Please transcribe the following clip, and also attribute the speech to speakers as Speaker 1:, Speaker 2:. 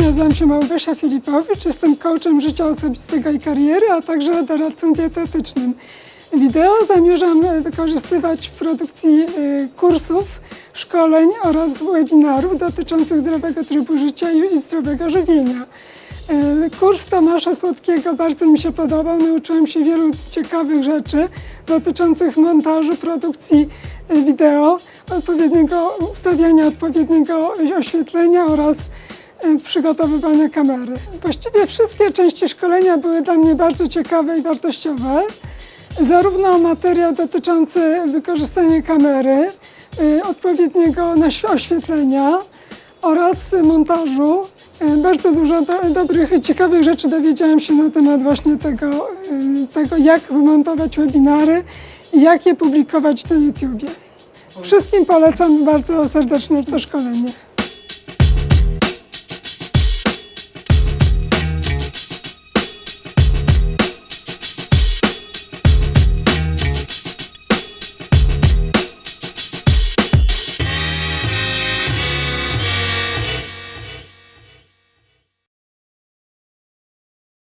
Speaker 1: nazywam się Małgosia Filipowicz, jestem coachem życia osobistego i kariery, a także doradcą dietetycznym. Wideo zamierzam wykorzystywać w produkcji e, kursów, szkoleń oraz webinarów dotyczących zdrowego trybu życia i zdrowego żywienia. E, Kurs Tomasza Słodkiego bardzo mi się podobał. Nauczyłam się wielu ciekawych rzeczy dotyczących montażu, produkcji e, wideo, odpowiedniego ustawiania odpowiedniego oświetlenia oraz przygotowywania kamery. Właściwie wszystkie części szkolenia były dla mnie bardzo ciekawe i wartościowe. Zarówno materiał dotyczący wykorzystania kamery, y, odpowiedniego oświetlenia oraz montażu. Y, Bardzo dużo do, dobrych i ciekawych rzeczy dowiedziałam się na temat właśnie tego, tego jak montować webinary i jak je publikować na YouTubie. Wszystkim polecam bardzo serdecznie to szkolenie.